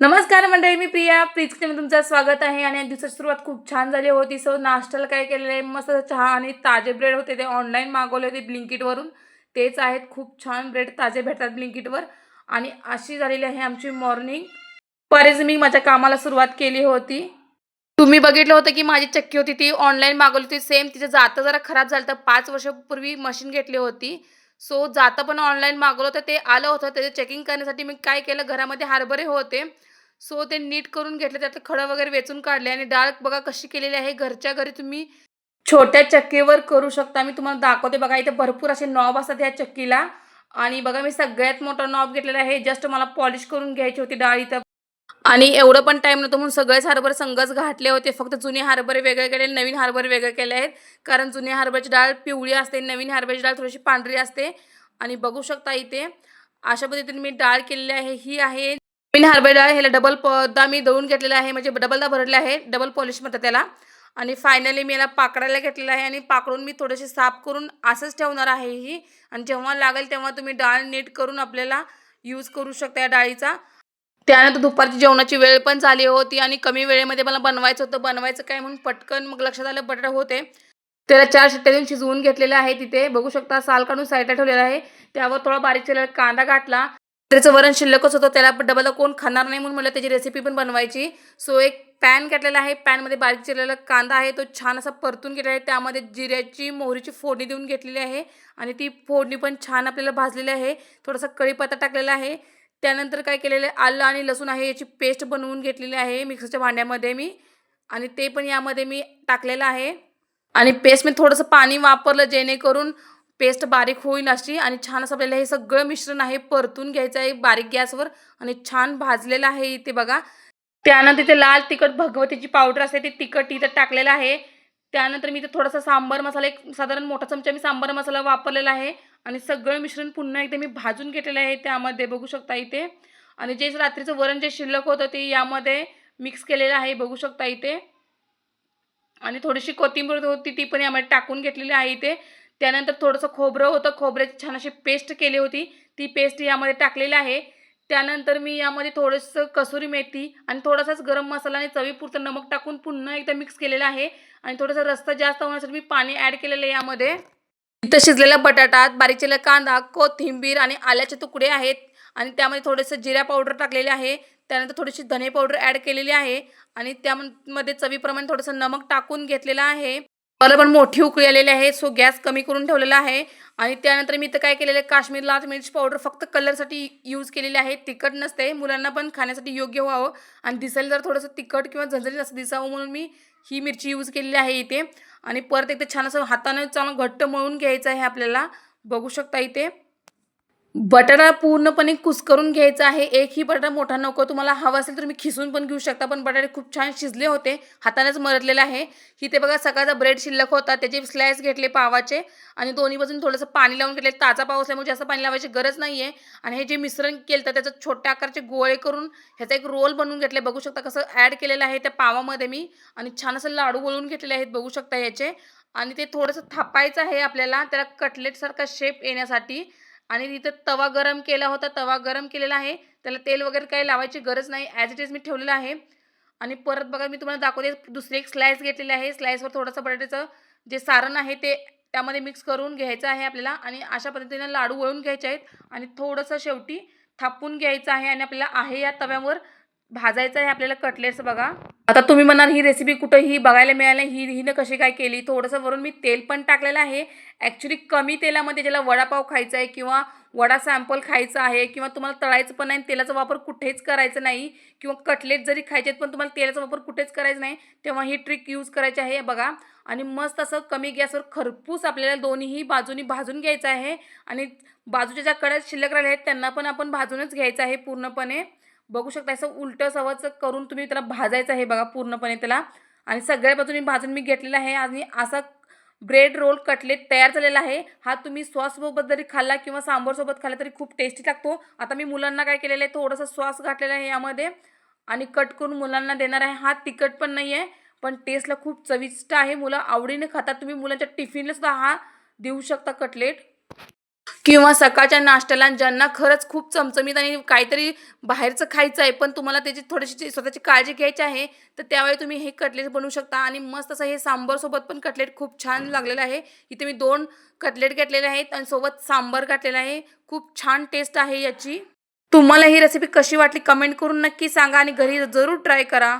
नमस्कार मंडळी मी प्रिया. प्लीज तुमचं स्वागत आहे आणि दिवसाची सुरुवात खूप छान झाली होती. सो नाश्त्याला काय केलेलं आहे? मस्त चहा आणि ताजे ब्रेड होते. ते ऑनलाईन मागवले होते ब्लिंकिटवरून तेच आहेत. खूप छान ब्रेड ताजे भेटतात ब्लिंकिटवर आणि अशी झालेली आहे आमची मॉर्निंग बरेच मी माझ्या कामाला सुरुवात केली होती. तुम्ही बघितलं होतं की माझी चक्की होती ती ऑनलाईन मागवली होती. सेम तिचं जातं जरा खराब झालं तर पाच वर्षापूर्वी मशीन घेतली होती. सो जाता पण ऑनलाईन मागवलं होतं ते आलं होतं. त्याचं चेकिंग करण्यासाठी मी काय केलं? घरामध्ये हरभरे होते. सो ते नीट करून घेतले. त्यात खडं वगैरे वेचून काढले आणि डाळ बघा कशी केलेली आहे. घरच्या घरी तुम्ही छोट्या चक्कीवर करू शकता. मी तुम्हाला दाखवते. बघा इथे भरपूर असे नॉब असतात या चक्कीला. आणि बघा मी सगळ्यात मोठा नॉब घेतलेला आहे. जस्ट मला पॉलिश करून घ्यायची होती डाळ इथं. आणि एवढं पण टाईम नव्हतं म्हणून सगळेच हरभरे संघच घातले होते. फक्त जुने हरभरे वेगळे केले नवीन हरभरे वेगळे केले आहेत. कारण जुने हरभऱ्याची डाळ पिवळी असते नवीन हरभऱ्याची डाळ थोडीशी पांढरी असते. आणि बघू शकता इथे अशा पद्धतीने मी डाळ केलेली आहे. ही आहे नवीन हरभरा डाळ. ह्याला डबल पदा मी दळून घेतलेला आहे. म्हणजे डबलदा भरले आहे. डबल पॉलिश म्हणतात त्याला. आणि फायनली मी याला पाकडायला घेतलेलं आहे. आणि पाकडून मी थोडेसे साफ करून असंच ठेवणार आहे ही. आणि जेव्हा लागेल तेव्हा तुम्ही डाळ नीट करून आपल्याला यूज करू शकता या डाळीचा. त्यानंतर दुपारची जेवणाची वेळ पण झाली होती आणि कमी वेळेमध्ये मला बनवायचं होतं. बनवायचं काय म्हणून पटकन मग लक्षात आलं बटाटा होते. त्याला चार शिट्ट्या देऊन शिजवून घेतलेलं आहे तिथे. बघू शकता साल काढून साईडला ठेवलेला आहे. त्यावर थोडा बारीक चिरलेला कांदा घातला. त्याचं वरण शिल्लकच होतं. त्याला डबल कोण खाणार नाही म्हणून मला त्याची रेसिपी पण बनवायची. सो एक पॅन घेतलेला आहे. पॅनमध्ये बारीक चिरलेला कांदा आहे. तो छान असा परतून गेलेला आहे. त्यामध्ये जिऱ्याची मोहरीची फोडणी देऊन घेतलेली आहे. आणि ती फोडणी पण छान आपल्याला भाजलेली आहे. थोडासा कढीपत्ता टाकलेला आहे. त्यानंतर काय केलेलं आहे? आलं आणि लसूण आहे याची पेस्ट बनवून घेतलेली आहे मिक्सरच्या भांड्यामध्ये मी. आणि ते पण यामध्ये मी टाकलेलं आहे. आणि पेस्ट मी थोडंसं पाणी वापरलं जेणेकरून पेस्ट बारीक होईल अशी आणि छान असं आपल्याला हे सगळं मिश्रण आहे परतून घ्यायचं आहे बारीक गॅसवर आणि छान भाजलेलं आहे इथे बघा. त्यानंतर इथे लाल तिखट भगवतीची पावडर असते ती तिखट इथं टाकलेलं आहे. त्यानंतर मी इथे थोडासा सांबार मसाला एक साधारण मोठा चमचा मी सांबार मसाला वापरलेला आहे. आणि सगळं मिश्रण पुन्हा एकदा मी भाजून घेतलेलं आहे त्यामध्ये. बघू शकता इथे. आणि जे रात्रीचं वरण जे शिल्लक होतं ते यामध्ये मिक्स केलेलं आहे बघू शकता इथे. आणि थोडीशी कोथिंबीर होती ती पण यामध्ये टाकून घेतलेली आहे इथे. त्यानंतर थोडंसं खोबरं होतं खोबऱ्याची छान अशी पेस्ट केली होती. ती पेस्ट यामध्ये टाकलेली आहे. त्यानंतर मी यामध्ये थोडंसं कसुरी मेथी आणि थोडासाच गरम मसाला आणि चवीपुरतं नमक टाकून पुन्हा एकदा मिक्स केलेलं आहे. आणि थोडासा रस्ता जास्त होण्यासाठी मी पाणी ॲड केलेलं आहे यामध्ये. इथं शिजलेला बटाटा बारीक चिरलेला कांदा कोथिंबीर आणि आल्याचे तुकडे आहेत. आणि त्यामध्ये थोडंसं जिरा पावडर टाकलेले आहे. त्यानंतर थोडीशी धने पावडर ॲड केलेली आहे. आणि त्यामध्ये चवीप्रमाणे थोडंसं नमक टाकून घेतलेलं आहे. मला पण मोठी उकळी आलेली आहे सो गॅस कमी करून ठेवलेला आहे. आणि त्यानंतर मी तर काय केलेलं आहे काश्मीर लाल मिरची पावडर फक्त कलरसाठी यूज केलेली आहे. तिखट नसते मुलांना पण खाण्यासाठी योग्य व्हावं. आणि दिसायला जर थोडंसं तिखट किंवा झंझरीत असं दिसावं म्हणून मी ही मिरची यूज केलेली आहे इथे. आणि परत एकदा छान असं हातानं चांगलं घट्ट मळून घ्यायचं आहे आपल्याला. बघू शकता इथे. बटाटा पूर्णपणे कुस्करून घ्यायचा आहे. एकही बटाटा मोठा नको. तुम्हाला हवा असेल तर तुम्ही खिसून पण घेऊ शकता पण बटाटे खूप छान शिजले होते. हातानेच मरतलेलं आहे. इथे बघा सकाळचा ब्रेड शिल्लक होता. त्याचे स्लाइस घेतले पावाचे आणि दोन्ही बाजून थोडंसं पाणी लावून घेतले. ताजा पाव असल्यामुळे जास्त पाणी लावायची गरज नाही आहे आणि हे जे मिश्रण केलं तर त्याचं छोट्या आकारचे गोळे करून ह्याचा एक रोल बनवून घेतले. बघू शकता कसं ॲड केलेलं आहे त्या पावामध्ये मी. आणि छान असं लाडू वळून घेतलेले आहेत बघू शकता याचे. आणि ते थोडंसं थापायचं आहे आपल्याला. त्याला कटलेटसारखा शेप येण्यासाठी. आणि तिथं तवा गरम केला होता तवा गरम केलेला आहे. त्याला तेल वगैरे काही लावायची गरज नाही. ॲज इट इज मी ठेवलेलं आहे. आणि परत बघा मी तुम्हाला दाखवते दुसरी एक स्लाईस घेतलेली आहे. स्लाईसवर थोडंसं बटाट्याचं जे सारण आहे ते त्यामध्ये मिक्स करून घ्यायचं आहे आपल्याला. आणि अशा पद्धतीने लाडू वळून घ्यायचे आहेत. आणि थोडंसं शेवटी थापून घ्यायचं आहे. आणि आपल्याला आहे या तव्यावर भाजायचं आहे आपल्याला कटलेट्स बघा. आता तुम्ही म्हणाल ही रेसिपी कुठंही बघायला मिळाली ही हिनं कशी काय केली? थोडंसं वरून मी तेल पण टाकलेलं आहे. ॲक्च्युली कमी तेलामध्ये ज्याला वडापाव खायचा आहे किंवा वडा सॅम्पल खायचा आहे किंवा तुम्हाला तळायचं पण नाही तेलाचा वापर कुठेच करायचा नाही किंवा कटलेट जरी खायचे पण तुम्हाला तेलाचा वापर कुठेच करायचा नाही तेव्हा ही ट्रिक यूज करायची आहे बघा. आणि मस्त असं कमी गॅसवर खरपूस आपल्याला दोन्हीही बाजूनी भाजून घ्यायचं आहे. आणि बाजूच्या ज्या कड्यात शिल्लक राहिल्या आहेत त्यांना पण आपण भाजूनच घ्यायचं आहे पूर्णपणे. बघू शकता असं उलटं सवच करून तुम्ही त्याला भाजायचं आहे बघा पूर्णपणे त्याला. आणि सगळ्या बाजूनी भाजून मी घेतलेला आहे आणि असा ब्रेड रोल कटलेट तयार झालेला आहे. हा तुम्ही सॉससोबत जरी खाल्ला किंवा सांबरसोबत खाल्ला तरी खूप टेस्टी लागतो. आता मी मुलांना काय केलेलं आहे थोडंसं सॉस घातलेलं आहे यामध्ये आणि कट करून मुलांना देणार आहे. हा तिखट पण नाही आहे पण टेस्टला खूप चविष्ट आहे. मुलं आवडीने खातात. तुम्ही मुलांच्या टिफिनला सुद्धा हा देऊ शकता कटलेट किंवा सकाळच्या नाश्त्याला ज्यांना खरंच खूप चमचमीत आणि काहीतरी बाहेरचं खायचं आहे पण तुम्हाला त्याची थोडीशी स्वतःची काळजी घ्यायची आहे तर त्यावेळी तुम्ही हे कटलेट बनवू शकता. आणि मस्त असं हे सांबारसोबत पण कटलेट खूप छान लागलेलं आहे. इथे मी दोन कटलेट घेतलेले आहेत आणि सोबत सांबार घातलेला आहे. खूप छान टेस्ट आहे याची. तुम्हाला ही रेसिपी कशी वाटली कमेंट करून नक्की सांगा आणि घरी जरूर ट्राय करा.